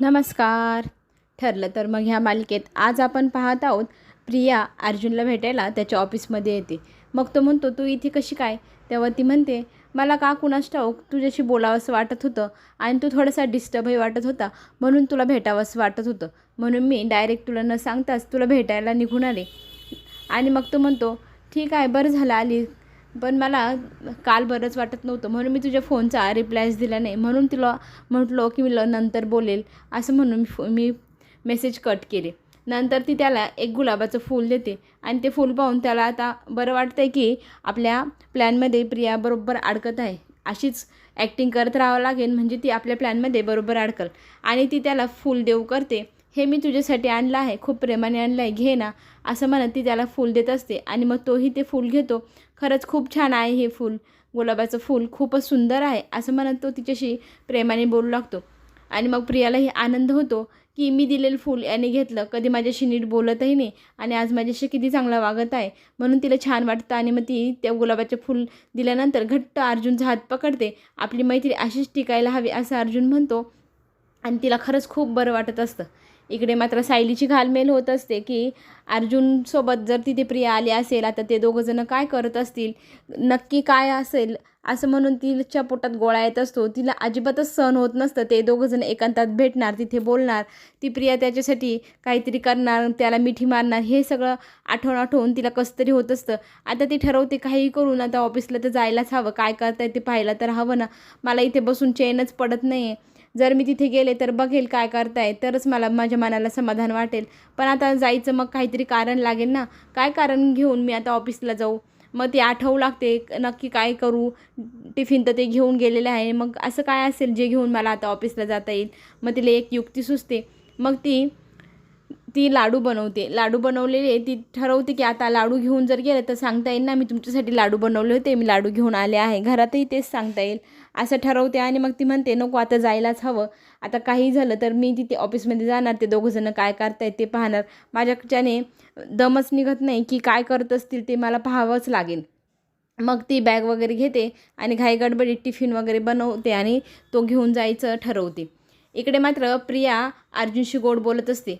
नमस्कार. ठरलं तर मग ह्या मालिकेत आज आपण पाहत आहोत प्रिया अर्जुनला भेटायला त्याच्या ऑफिसमध्ये येते. मग तो म्हणतो तू इथे कशी काय? तेव्हा ती म्हणते मला का कुणास ठाऊक तुझ्याशी बोलावंसं वाटत होतं आणि तू थोडासा डिस्टर्बही वाटत होता म्हणून तुला भेटावंसं वाटत होतं. म्हणून मी डायरेक्ट तुला न सांगताच तुला भेटायला निघून आले. आणि मग तो म्हणतो ठीक आहे बरं झालं आली. पण मला काल बरंच वाटत नव्हतं. म्हणून मी तुझ्या फोनचा रिप्लायच दिला नाही. म्हणून तिला म्हटलो की मी ल- नंतर बोलेल. असं म्हणून मी फो मी मेसेज कट केले. नंतर ती त्याला एक गुलाबाचं फूल देते आणि ते फूल पाहून त्याला आता बरं वाटतं आहे की आपल्या प्लॅनमध्ये प्रिया बरोबर अडकत आहे. अशीच ॲक्टिंग करत राहावं लागेल म्हणजे ती आपल्या प्लॅनमध्ये बरोबर अडकल. आणि ती त्याला फूल देऊ करते. हे मी तुझ्यासाठी आणलं आहे. खूप प्रेमाने आणलं आहे. घे ना. असं म्हणत ती त्याला फूल देत असते आणि मग तोही ते फूल घेतो. खरंच खूप छान आहे हे फूल. गुलाबाचं फूल खूपच सुंदर आहे असं म्हणत तो तिच्याशी प्रेमाने बोलू लागतो. आणि मग प्रियालाही आनंद होतो की मी दिलेलं फूल याने घेतलं कधी माझ्याशी नीट बोलतही नाही आणि आज माझ्याशी किती चांगला वागत आहे म्हणून तिला छान वाटतं आणि मग ती त्या गुलाबाचे फूल दिल्यानंतर घट्ट अर्जुनचा हात पकडते. आपली मैत्री अशीच टिकायला हवी असं अर्जुन म्हणतो. आणि तिला खरंच खूप बरं वाटत असतं. इकडे मात्र सायलीची घालमेल होत असते की अर्जुनसोबत जर तिथे प्रिया आली असेल आता ते दोघंजणं काय करत असतील? नक्की काय असेल? असं म्हणून तिच्या पोटात गोळा येत असतो. तिला अजिबातच सहन होत नसतं. ते दोघंजण एकांतात भेटणार तिथे बोलणार. ती प्रिया त्याच्यासाठी काहीतरी करणार त्याला मिठी मारणार. हे सगळं आठवण आठवून तिला कसं तरी होत असतं. आता ती ठरवते काही करून आता ऑफिसला तर जायलाच हवं. काय करताय ते पाहायला तर हवं ना. मला इथे बसून चेनच पडत नाही आहे जर मी तिथे गेले तर बघेल काय करताय तरच मला माझ्या मनाला समाधान वाटेल. पण आता जायचं मग काहीतरी कारण लागेल ना? काय कारण घेऊन मी आता ऑफिसला जाऊ? मग ते आठवू लागते नक्की काय करू? टिफिन तर ते घेऊन गेलेले आहे. मग असं काय असेल जे घेऊन मला आता ऑफिसला जाता येईल? मग तिला एक युक्ती सुचते. मग ती ती लाडू बनवते. लाडू बनवलेले ती ठरवते की आता लाडू घेऊन जर गेलं तर सांगता येईल ना मी तुमच्यासाठी लाडू बनवले होते मी लाडू घेऊन आले आहे. घरातही तेच सांगता येईल. असं ठरवते आणि मग ती म्हणते नको आता जायलाच हवं. आता काही झालं तर मी तिथे ऑफिसमध्ये जाणार ते दोघंजणं काय करतायत ते पाहणार. माझ्याच्याने दमच निघत नाही की काय करत असतील ते मला पाहावंच लागेल. मग ती बॅग वगैरे घेते आणि घाई गडबडीत टिफिन वगैरे बनवते आणि तो घेऊन जायचं ठरवते. इकडे मात्र प्रिया अर्जुनशी गोड बोलत असते.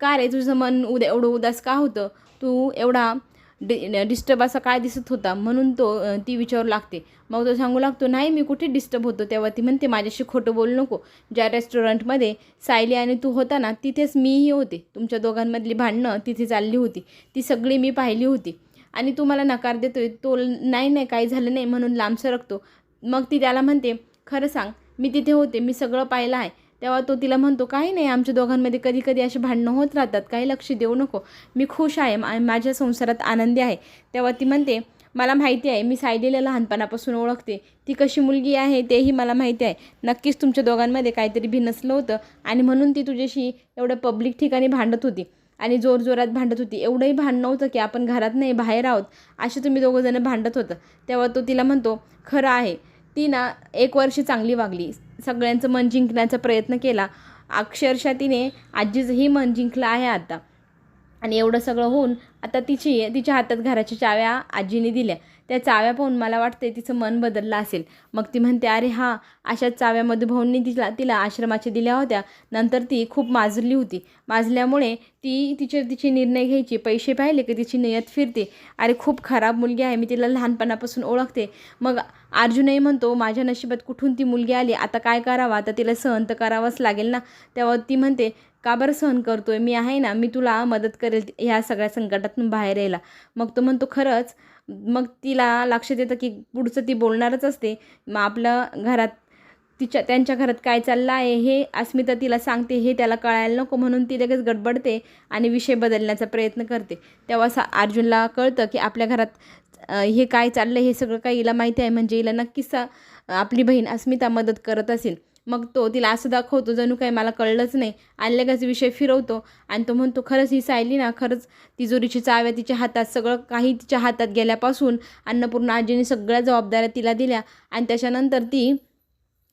का रे तुझं मन उद्या एवढं उदास का होतं? तू एवढा डि डिस्टर्ब असा काय दिसत होता? म्हणून तो ती विचारू लागते. मग तो सांगू लागतो नाही मी कुठे डिस्टर्ब होतो? तेव्हा ती म्हणते माझ्याशी खोटं बोलू नको. ज्या रेस्टॉरंटमध्ये सायली आणि तू होता ना तिथेच मीही होते. तुमच्या दोघांमधली भांडणं तिथे चालली होती. ती सगळी मी पाहिली होती. आणि तू मला नकार देतोय. तो नाही नाही काही झालं नाही म्हणून लांब सरकतो. मग ती त्याला म्हणते खरं सांग मी तिथे होते. मी सगळं पाहिलं आहे. तेव्हा तो तिला म्हणतो काही नाही आमच्या दोघांमध्ये कधी कधी अशी भांडणं होत राहतात. काही लक्ष देऊ नको. मी खुश आहे. माझ्या संसारात आनंदी आहे. तेव्हा ती म्हणते मला माहिती आहे मी सायलीला लहानपणापासून ओळखते. ती कशी मुलगी आहे तेही मला माहिती आहे. नक्कीच तुमच्या दोघांमध्ये काहीतरी भिनसलं होतं आणि म्हणून ती तुझ्याशी एवढं पब्लिक ठिकाणी भांडत होती आणि जोरजोरात भांडत होती. एवढंही भांडणं होतं की आपण घरात नाही बाहेर आहोत. असे तुम्ही दोघंजणं भांडत होतं. तेव्हा तो तिला म्हणतो खरं आहे. ती ना एक वर्ष चांगली वागली. सगळ्यांचं मन जिंकण्याचा प्रयत्न केला. अक्षरशः तिने आजीचंही मन जिंकलं आहे आता. आणि एवढं सगळं होऊन आता तिची तिच्या हातात घराच्या चाव्या आजीने दिल्या. त्या चाव्या पाहून मला वाटते तिचं मन बदललं असेल. मग ती म्हणते अरे हां अशाच चाव्या मधुभाऊंनी तिला तिला आश्रमाच्या दिल्या होत्या. नंतर ती खूप माजली होती. माजल्यामुळे ती तिचे तिचे निर्णय घ्यायची. पैसे पाहिले की तिची नियत फिरते. अरे खूप खराब मुलगी आहे. मी तिला लहानपणापासून ओळखते. मग अर्जुनही म्हणतो माझ्या नशिबात कुठून ती मुलगी आली? आता काय करावं? आता तिला सहन तर करावंच लागेल ना? तेव्हा ती म्हणते का बरं सहन करतोय? मी आहे ना मी तुला मदत करेल ह्या सगळ्या संकटातून बाहेर यायला. मग तो म्हणतो खरंच. मग तिला लक्षात येतं की पुढचं ती बोलणारच असते. मग आपलं घरात तिच्या त्यांच्या घरात काय चाललं आहे हे अस्मिता तिला सांगते हे त्याला कळायला नको म्हणून ती लगेच गडबडते आणि विषय बदलण्याचा प्रयत्न करते. तेव्हा सा अर्जुनला कळतं की आपल्या घरात हे काय चाललं हे सगळं काही हिला माहिती आहे. म्हणजे हिला नक्कीच आपली बहीण अस्मिता मदत करत असेल. मग तो तिला असं दाखवतो जणू काही मला कळलंच नाही. आणि लगेच विषय फिरवतो आणि तो म्हणतो खरंच ही सायली ना खरंच तिजोरीची चाव्या तिच्या हातात सगळं काही तिच्या हातात गेल्यापासून अन्नपूर्णा आजीने सगळ्या जबाबदाऱ्या तिला दिल्या आणि त्याच्यानंतर ती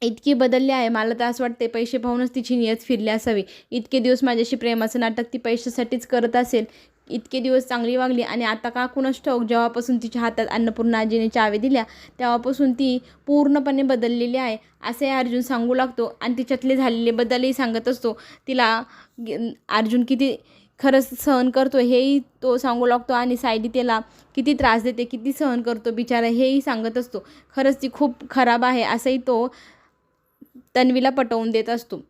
इतकी बदलली आहे. मला तर असं वाटते पैसे पाहूनच तिची नियत फिरली असावी. इतके दिवस माझ्याशी प्रेमाचं नाटक ती पैशासाठीच करत असेल. इतके दिवस चांगली वागली आणि आता का कुणास ठाऊक जेव्हापासून तिच्या हातात अन्नपूर्णा आजीने दिल्या तेव्हापासून ती पूर्णपणे बदललेली आहे असे अर्जुन सांगू लागतो आणि तिच्यातले झालेले बदलही सांगत असतो. तिला गे- अर्जुन किती खरंच सहन करतो हेही तो सांगू लागतो आणि सायली त्याला किती त्रास देते किती सहन करतो बिचारा हेही सांगत असतो. खरंच ती खूप खराब आहे असंही तो तन्वीला पटवून देत असतो.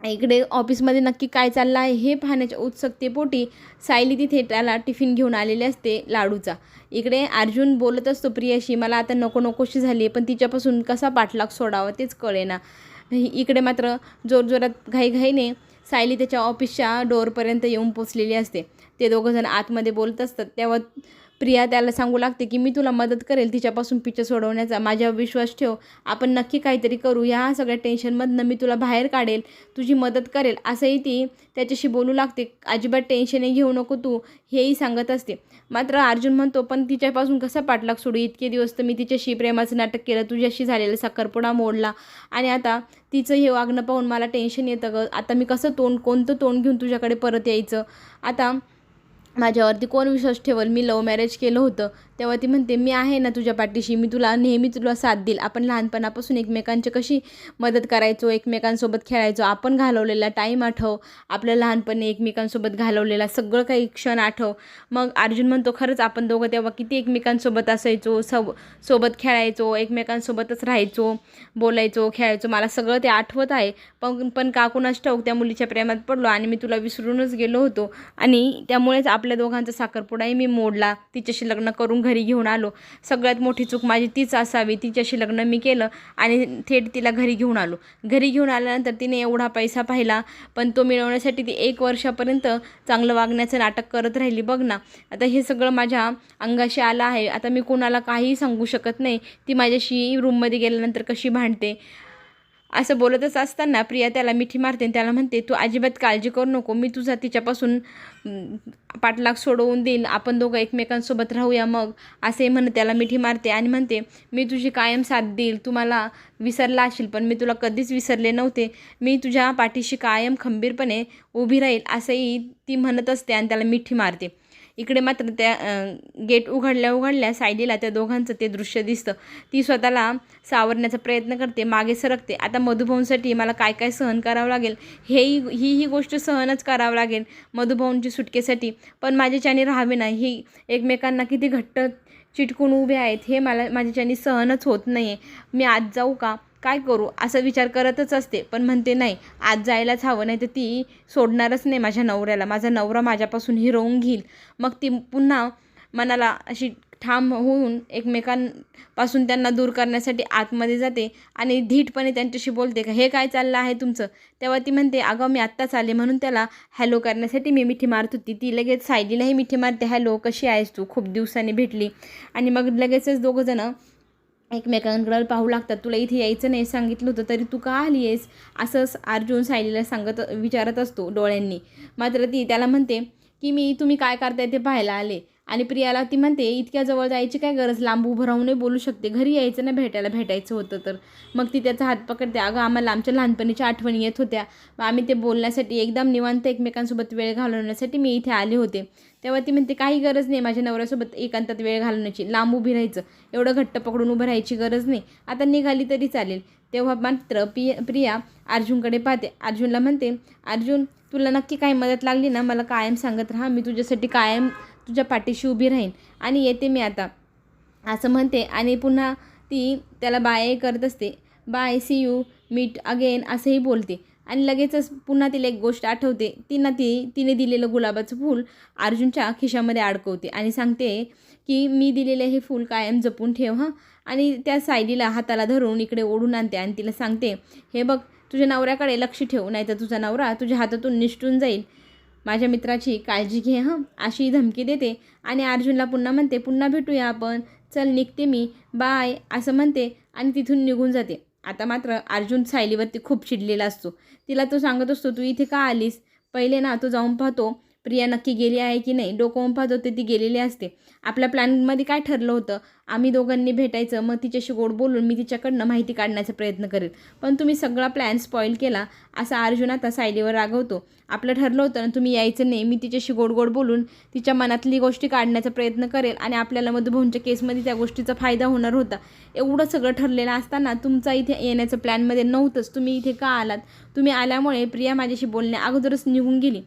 इकडे ऑफिसमध्ये नक्की काय चाललं आहे हे पाहण्याच्या उत्सुकतेपोटी सायली तिथे त्याला टिफिन घेऊन आलेले असते लाडूचा. इकडे अर्जुन बोलत असतो प्रियाशी मला आता नको नकोशी झाली आहे पण तिच्यापासून कसा पाठलाग सोडावा तेच कळेना. इकडे मात्र जोरजोरात घाईघाईने सायली त्याच्या ऑफिसच्या डोअरपर्यंत येऊन पोचलेली असते. ते दोघंजण आतमध्ये बोलत असतात. तेव्हा प्रिया त्याला सांगू लागते की मी तुला मदत करेल तिच्यापासून पिच्चर सोडवण्याचा. माझ्यावर विश्वास ठेव. आपण नक्की काहीतरी करू. ह्या सगळ्या टेन्शनमधनं मी तुला बाहेर काढेल. तुझी मदत करेल. असंही ती त्याच्याशी बोलू लागते. अजिबात टेन्शनही घेऊ नको तू. हेही सांगत असते. मात्र अर्जुन म्हणतो पण तिच्यापासून कसा पाठलाग सोडू? इतके दिवस तर मी तिच्याशी प्रेमाचं नाटक केलं. तुझ्याशी झालेला साखरपुडा मोडला. आणि आता तिचं हे वागणं पाहून मला टेन्शन येतं ग. आता मी कसं तोंड कोणतं तोंड घेऊन तुझ्याकडे परत यायचं? आता माझ्यावरती कोण विश्वास ठेवल? मी लव्ह मॅरेज केलं होतं. तेव्हा ती म्हणते मी आहे ना तुझ्या पाठीशी. मी तुला नेहमी तुला साथ देईल. आपण लहानपणापासून एकमेकांची कशी मदत करायचो एकमेकांसोबत खेळायचो आपण घालवलेला टाईम आठव आपल्या लहानपणी एकमेकांसोबत घालवलेला सगळं काही क्षण आठव. मग अर्जुन म्हणतो खरंच आपण दोघं तेव्हा किती एकमेकांसोबत असायचो सब सोबत खेळायचो एकमेकांसोबतच राहायचो बोलायचो खेळायचो. मला सगळं ते आठवत आहे. पण पण काकूनच ठाऊक त्या मुलीच्या प्रेमात पडलो आणि मी तुला विसरूनच गेलो होतो. आणि त्यामुळेच आपल्या दोघांचा साखरपुडाही मी मोडला. तिच्याशी लग्न करून घरी घेऊन आलो. सगळ्यात मोठी चूक माझी तीच असावी. तिच्याशी लग्न मी केलं आणि थेट तिला घरी घेऊन आलो. घरी घेऊन आल्यानंतर तिने एवढा पैसा पाहिला पण तो मिळवण्यासाठी ती एक वर्षापर्यंत चांगलं वागण्याचं नाटक करत राहिली. बघ ना आता हे सगळं माझ्या अंगाशी आलं आहे. आता मी कोणाला काहीही सांगू शकत नाही. ती माझ्याशी रूममध्ये गेल्यानंतर कशी भांडते? असं बोलतच असताना प्रिया त्याला मिठी मारते आणि त्याला म्हणते तू अजिबात काळजी करू नको मी तुझा तिच्यापासून पाठलाग सोडवून देईल आपण दोघं एकमेकांसोबत राहूया मग. असे म्हणत त्याला मिठी मारते आणि म्हणते मी तुझी कायम साथ देईल. तू मला विसरला असेल पण मी तुला कधीच विसरले नव्हते. मी तुझ्या पाठीशी कायम खंबीरपणे उभी राहील असंही ती म्हणत असते आणि त्याला मिठी मारते. इकडे मात्र त्या गेट उघडल्या उघडल्या सायलीला त्या दोघांचं ते दृश्य दिसतं. ती स्वतःला सावरण्याचा प्रयत्न करते मागे सरकते. आता मधुभाऊंसाठी मला काय काय सहन करावं लागेल? हेही ही ही गोष्ट सहनच करावं लागेल मधुभाऊंची सुटकेसाठी. पण माझ्याच्याने राहावे नाही. ही एकमेकांना किती घट्ट चिटकून उभे आहेत हे मला माझ्याच्याने सहनच होत नाही आहे मी आज जाऊ का? काय करू? असा विचार करतच असते. पण म्हणते नाही आज जायलाच हवं नाही तर ती सोडणारच नाही माझ्या नवऱ्याला. माझा नवरा माझ्यापासून हिरवून घेईल. मग ती पुन्हा मनाला अशी ठाम होऊन एकमेकांपासून त्यांना दूर करण्यासाठी आतमध्ये जाते आणि धीटपणे त्यांच्याशी बोलते का हे काय चाललं आहे तुमचं? तेव्हा ती म्हणते अगं मी आत्ताच आले म्हणून त्याला हॅलो करण्यासाठी मी मिठी मारत होती. ती लगेच सायलीलाही मिठी मारते. हॅलो कशी आहेस तू? खूप दिवसांनी भेटली. आणि मग लगेचच दोघंजणं एकमेकांकडे पाहू लागतात. तुला इथे यायचं नाही सांगितलं होतं तरी तू का आली आहेस? असंच अर्जुन सायलीला सांगत विचारत असतो डोळ्यांनी. मात्र ती त्याला म्हणते की मी तुम्ही काय करताय ते पाहायला आले. आणि प्रियाला ती म्हणते इतक्या जवळ जायची काय गरज? लांब उभं राहूनही बोलू शकते. घरी यायचं ना भेटायला? भेटायचं होतं तर. मग ती त्याचा हात पकडते. अगं आम्हाला आमच्या लहानपणीच्या आठवणी येत होत्या. आम्ही ते बोलण्यासाठी एकदम निवांत एकमेकांसोबत वेळ घालवण्यासाठी मी इथे आले होते. तेव्हा ती म्हणते काही गरज नाही माझ्या नवऱ्यासोबत एकांतात वेळ घालवण्याची. लांब उभी राहायचं. एवढं घट्ट पकडून उभं राहायची गरज नाही. आता निघाली तरी चालेल. तेव्हा मात्र पि प्रिया अर्जुनकडे पाहते. अर्जुनला म्हणते अर्जुन तुला नक्की काही मदत लागली ना? मला कायम सांगत राहा. मी तुझ्यासाठी कायम तुझ्या पाठीशी उभी राहीन आणि येते मी आता. असं म्हणते आणि पुन्हा ती त्याला बाय करत असते. Bye see you meet again असंही बोलते. आणि लगेचच पुन्हा तिला एक गोष्ट आठवते. तिनं ती तिने दिलेलं गुलाबाचं फूल अर्जुनच्या खिशामध्ये अडकवते आणि सांगते की मी दिलेलं हे फूल कायम जपून ठेव हां. आणि त्या सायलीला हाताला धरून इकडे ओढून आणते आणि तिला सांगते हे बघ तुझ्या नवऱ्याकडे लक्ष ठेव नाही तर तुझा नवरा तुझ्या हातातून निष्ठून जाईल माझ्या मित्राची काळजी घे हां. अशी धमकी देते आणि अर्जुनला पुन्हा म्हणते पुन्हा भेटूया आपण. चल निघते मी. बाय. असं म्हणते आणि तिथून निघून जाते. आता मात्र अर्जुन सायलीवरती खूप चिडलेला असतो. तिला तो सांगत असतो तू इथे का आलीस? पहिले ना तो जाऊन पाहतो. प्रिया नक्की गेली आहे की नाही डोकं पाहत होते ती गेलेली असते. आपल्या प्लॅनमध्ये काय ठरलं होतं? आम्ही दोघांनी भेटायचं मग तिच्याशी गोड बोलून मी तिच्याकडनं माहिती काढण्याचा प्रयत्न करेल. पण तुम्ही सगळा प्लॅन स्पॉईल केला असा अर्जुन आता सायलीवर रागवतो. आपलं ठरलं होतं ना तुम्ही यायचं नाही मी तिच्याशी गोड गोड बोलून तिच्या मनातली गोष्टी काढण्याचा प्रयत्न करेल आणि आपल्याला मधुभाऊंच्या केसमध्ये त्या गोष्टीचा फायदा होणार होता. एवढं सगळं ठरलेलं असताना तुमचा इथे येण्याचं प्लॅनमध्ये नव्हतंच. तुम्ही इथे का आलात? तुम्ही आल्यामुळे प्रिया माझ्याशी बोलण्या अगोदरच निघून गेली.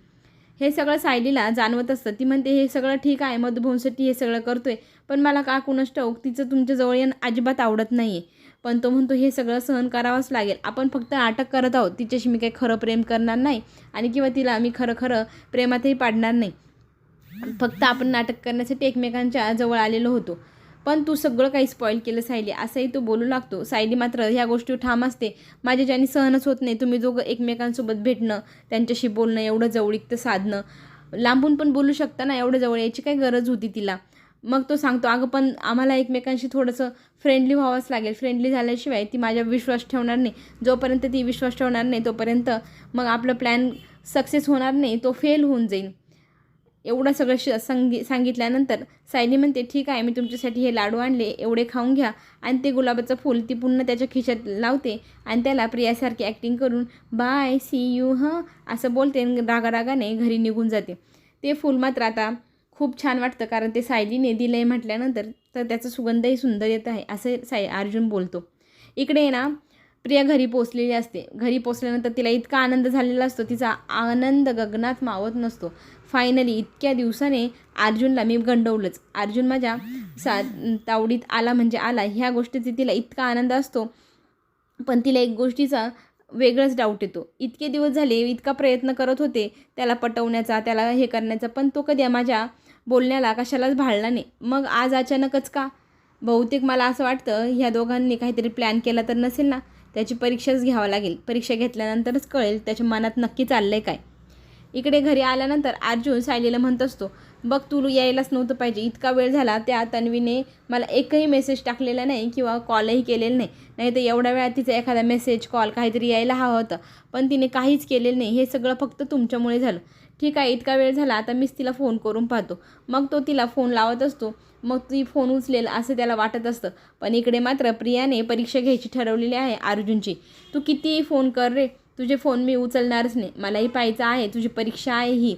हे सगळं सायलीला जाणवत असतं. ती म्हणते हे सगळं ठीक आहे मधुभाऊंसाठी हे सगळं करतोय पण मला का कुणच ठाऊक तिचं तुमच्या जवळ येणं अजिबात आवडत नाही आहे पण तो म्हणतो हे सगळं सहन करावंच लागेल. आपण फक्त नाटक करत आहोत. तिच्याशी मी काही खरं प्रेम करणार नाही आणि किंवा तिला मी खरं खरं प्रेमातही पाडणार नाही. फक्त आपण नाटक करण्यासाठी एकमेकांच्या जवळ आलेलो होतो. पण तू सगळं काही स्पॉईल केलं सायली. असंही तो बोलू लागतो. सायली मात्र ह्या गोष्टी ठाम असते. माझ्या ज्याने सहनच होत नाही तुम्ही दोघं एकमेकांसोबत भेटणं त्यांच्याशी बोलणं एवढं जवळीकतं साधणं. लांबून पण बोलू शकता ना एवढं जवळ याची काय गरज होती तिला. मग तो सांगतो अगं पण आम्हाला एकमेकांशी थोडंसं फ्रेंडली व्हावंच लागेल. फ्रेंडली झाल्याशिवाय ती माझ्या विश्वास ठेवणार नाही. जोपर्यंत ती विश्वास ठेवणार नाही तोपर्यंत मग आपलं प्लॅन सक्सेस होणार नाही तो फेल होऊन जाईल एवढं सगळं श संगी सांगितल्यानंतर सायली म्हणते ठीक आहे मी तुमच्यासाठी हे लाडू आणले एवढे खाऊन घ्या. आणि ते गुलाबाचं फूल ती पुन्हा त्याच्या खिशात लावते आणि त्याला प्रियासारखी ॲक्टिंग करून बाय सी यू ह असं बोलते आणि रागारागाने घरी निघून जाते. ते फूल मात्र आता खूप छान वाटतं कारण ते सायलीने दिलं आहे म्हटल्यानंतर तर त्याचा सुगंधही सुंदर येत आहे असं साय अर्जुन बोलतो. इकडे ना प्रिया घरी पोचलेली असते. घरी पोचल्यानंतर तिला इतका आनंद झालेला असतो तिचा आनंद गगनात मावत नसतो. फायनली इतक्या दिवसाने अर्जुनला मी गंडवलंच. अर्जुन माझ्या सा तावडीत आला म्हणजे आला. ह्या गोष्टीचा तिला इतका आनंद असतो. पण तिला एक गोष्टीचा वेगळंच डाऊट येतो. इतके दिवस झाले इतका प्रयत्न करत होते. त्याला पटवण्याचा त्याला हे करण्याचा पण तो कधी माझ्या बोलण्याला कशालाच भाळला नाही. मग आज अचानकच का? बहुतेक मला असं वाटतं ह्या दोघांनी काहीतरी प्लॅन केला तर नसेल ना? त्याची परीक्षाच घ्यावं लागेल. परीक्षा घेतल्यानंतरच कळेल त्याच्या मनात नक्की चाललं आहे काय. इकडे घरी आल्यानंतर अर्जुन सायलीला म्हणत असतो बघ तू यायलाच नव्हतं पाहिजे. इतका वेळ झाला त्या तन्वीने मला एकही मेसेज टाकलेला नाही किंवा कॉलही केलेला नाही. नाही तर एवढ्या वेळात तिचा एखादा मेसेज कॉल काहीतरी यायला हवं होतं. पण तिने काहीच केलेलं नाही. हे सगळं फक्त तुमच्यामुळे झालं. ठीक आहे इतका वेळ झाला आता मीच तिला फोन करून पाहतो. मग तो तिला फोन लावत असतो. मग ती फोन उचलेल असं त्याला वाटत असतं. पण इकडे मात्र प्रियाने परीक्षा घ्यायची ठरवलेली आहे अर्जुनची. तू कितीही फोन कर रे तुझे फोन मी उचलणारच नाही. मलाही पाहायचं आहे तुझी परीक्षा आहे ही.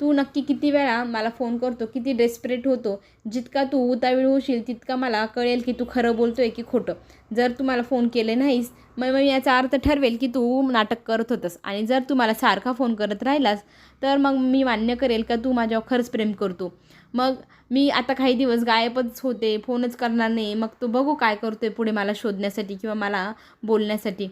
तू नक्की किती वेळा मला फोन करतो किती डेस्परेट होतो जितका तू उतावीळ होशील तितका मला कळेल की तू खरं बोलतोय की खोटं. जर तू मला फोन केले नाहीस मग मग याचा अर्थ ठरवेल की तू नाटक करत होतंस. आणि जर तू मला सारखा फोन करत राहिलास तर मग मी मान्य करेल का तू माझ्यावर खरंच प्रेम करतो? मग मी आता काही दिवस गायबच होते फोनच करणार नाही. मग तू बघू काय करतोय पुढे मला शोधण्यासाठी किंवा मला बोलण्यासाठी.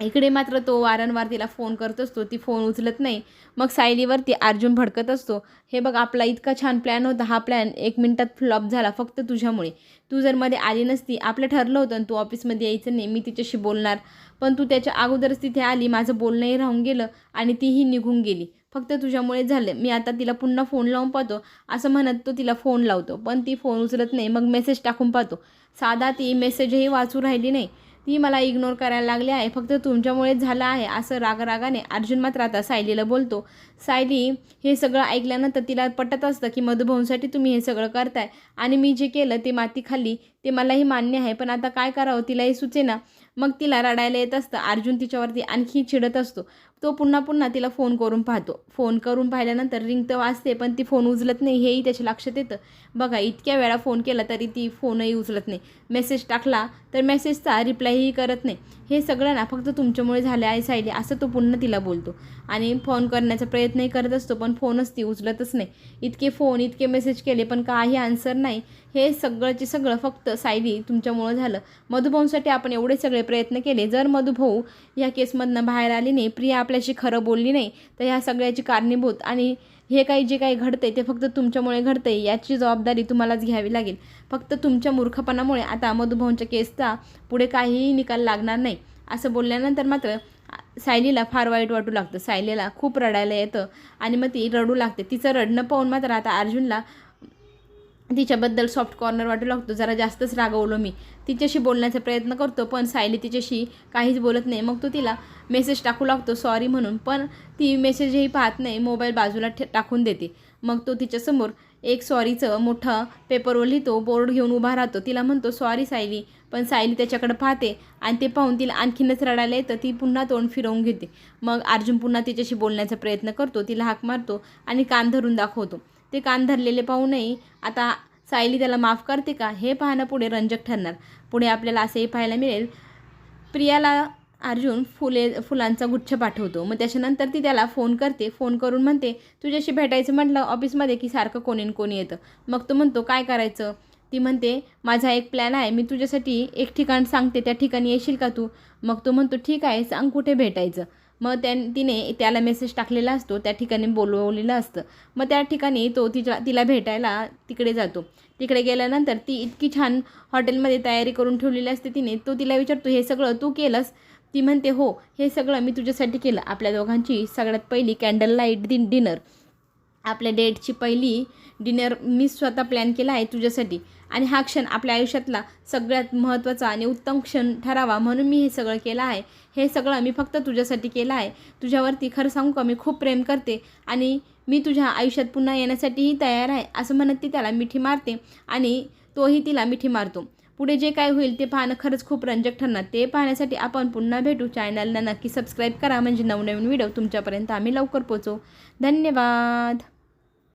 इकडे मात्र तो वारंवार तिला फोन करत असतो. ती फोन उचलत नाही. मग सायलीवरती अर्जुन भडकत असतो. हे बघ आपला इतका छान प्लॅन होता. हा प्लॅन एक मिनटात फ्लॉप झाला फक्त तुझ्यामुळे. तू जर मध्ये आली नसती आपलं ठरलं होतं तू ऑफिसमध्ये यायचं नाही मी तिच्याशी बोलणार. पण तू त्याच्या अगोदरच तिथे आली माझं बोलणंही राहून गेलं आणि तीही निघून गेली. फक्त तुझ्यामुळे झालं. मी आता तिला पुन्हा फोन लावून पाहतो. असं म्हणत तो तिला फोन लावतो. पण ती फोन उचलत नाही. मग मेसेज टाकून पाहतो. साधा ती मेसेजही वाचू राहिली नाही. ती मला इग्नोर करायला लागली आहे. फक्त तुमच्यामुळेच झालं आहे असं रागरागाने अर्जुन मात्र आता सायलीला बोलतो. सायली हे सगळं ऐकल्यानंतर तिला पटत असतं की मधुभाऊंसाठी तुम्ही हे सगळं करताय. आणि मी जे केलं ते माती खाल्ली ते मलाही मान्य आहे पण आता काय करावं तिलाही सुचेना. मग तिला रडायला येत असतं. अर्जुन तिच्यावरती आणखी चिडत असतो. तो पुन्हा पुन्हा तिला फोन करून पाहतो. फोन करून पाहिल्यानंतर रिंग तर वाजते पण ती फोन उचलत नाही हेही त्याच्या लक्षात येतं. बघा इतक्या वेळा फोन केला तरी ती फोनही उचलत नाही. मेसेज टाकला तर मेसेजचा रिप्लायही करत नाही. हे सगळं ना फक्त तुमच्यामुळे झालं आहे सायली असं तो पुन्हा तिला बोलतो. आणि फोन करण्याचा प्रयत्नही करत असतो पण फोनच ती उचलतच नाही. इतके फोन इतके मेसेज केले पण काही आन्सर नाही. हे सगळंचे सगळं फक्त सायली तुमच्यामुळं झालं. मधुभाऊंसाठी आपण एवढे सगळे प्रयत्न केले. जर मधुभाऊ या केसमधनं बाहेर आली नाही प्रिया आपल्याशी खरं बोलली नाही तर ह्या सगळ्याची कारणीभूत आणि हे काही जे काही घडतंय ते फक्त तुमच्यामुळे घडतंय याची जबाबदारी तुम्हालाच घ्यावी लागेल. फक्त तुमच्या मूर्खपणामुळे आता मधुभाऊंच्या केसचा पुढे काहीही निकाल लागणार नाही. असं बोलल्यानंतर मात्र सायलीला फार वाईट वाटू लागतं. सायलीला खूप रडायला येतं आणि मग ती रडू लागते. तिचं रडणं पाहून मात्र आता अर्जुनला तिच्याबद्दल सॉफ्ट कॉर्नर वाटू लागतो. जरा जास्तच रागवलो मी. तिच्याशी बोलण्याचा प्रयत्न करतो पण सायली तिच्याशी काहीच बोलत नाही. मग तो तिला मेसेज टाकू लागतो सॉरी म्हणून. पण ती मेसेजही पाहत नाही. मोबाईल बाजूला ठे टाकून देते. मग तो तिच्यासमोर एक सॉरीचं मोठं पेपरवर लिहितो बोर्ड घेऊन उभा राहतो. तिला म्हणतो सॉरी सायली पण सायली त्याच्याकडे पाहते आणि ते पाहून तिला आणखीनच रडायला येतं. ती पुन्हा तोंड फिरवून घेते. मग अर्जुन पुन्हा तिच्याशी बोलण्याचा प्रयत्न करतो. तिला हाक मारतो आणि कान धरून दाखवतो. ते कान धरलेले पाहूनही आता सायली त्याला माफ करते का? हे पाहणं पुढे रंजक ठरणार. पुढे आपल्याला असंही पाहायला मिळेल. प्रियाला अर्जुन फुले फुलांचा गुच्छ पाठवतो. मग त्याच्यानंतर ती त्याला फोन करते. फोन करून म्हणते तुझ्याशी भेटायचं म्हटलं ऑफिसमध्ये की सारखं कोणी कोणी येतं. मग तो म्हणतो काय करायचं? ती म्हणते माझा एक प्लॅन आहे. मी तुझ्यासाठी एक ठिकाण सांगते. त्या ठिकाणी येशील का तू? मग तो म्हणतो ठीक आहे. सांग कुठे भेटायचं. मग त्या तिने त्याला मेसेज टाकलेला असतो. त्या ठिकाणी बोलवलेलं असतं. मग त्या ठिकाणी तो तिच्या तिला भेटायला तिकडे जातो. तिकडे गेल्यानंतर ती इतकी छान हॉटेलमध्ये तयारी करून ठेवलेली असते तिने. तो तिला विचारतो हे सगळं तू केलंस? ती म्हणते हो हे सगळं मी तुझ्यासाठी केलं. आपल्या दोघांची सगळ्यात पहिली कॅन्डल लाइट दिन डिनर आपल्या डेटची पहिली डिनर मी स्वतः प्लॅन केला आहे तुझ्यासाठी. आणि हा क्षण आपल्या आयुष्यातला सगळ्यात महत्त्वाचा आणि उत्तम क्षण ठरावा म्हणून मी हे सगळं केलं आहे. हे सगळं मी फक्त तुझ्यासाठी केलं आहे. तुझ्यावरती खरं सांगू का? मी खूप प्रेम करते आणि मी तुझ्या आयुष्यात पुन्हा येण्यासाठीही तयार आहे. असं म्हणत ती त्याला मिठी मारते आणि तोही तिला मिठी मारतो. पुढे जे काय होईल ते पाहणं खरंच खूप रंजक ठरणार. ते पाहण्यासाठी आपण पुन्हा भेटू. चॅनलला नक्की सबस्क्राईब करा. म्हणजे नवनवीन व्हिडिओ तुमच्यापर्यंत आम्ही लवकर पोचू धन्यवाद.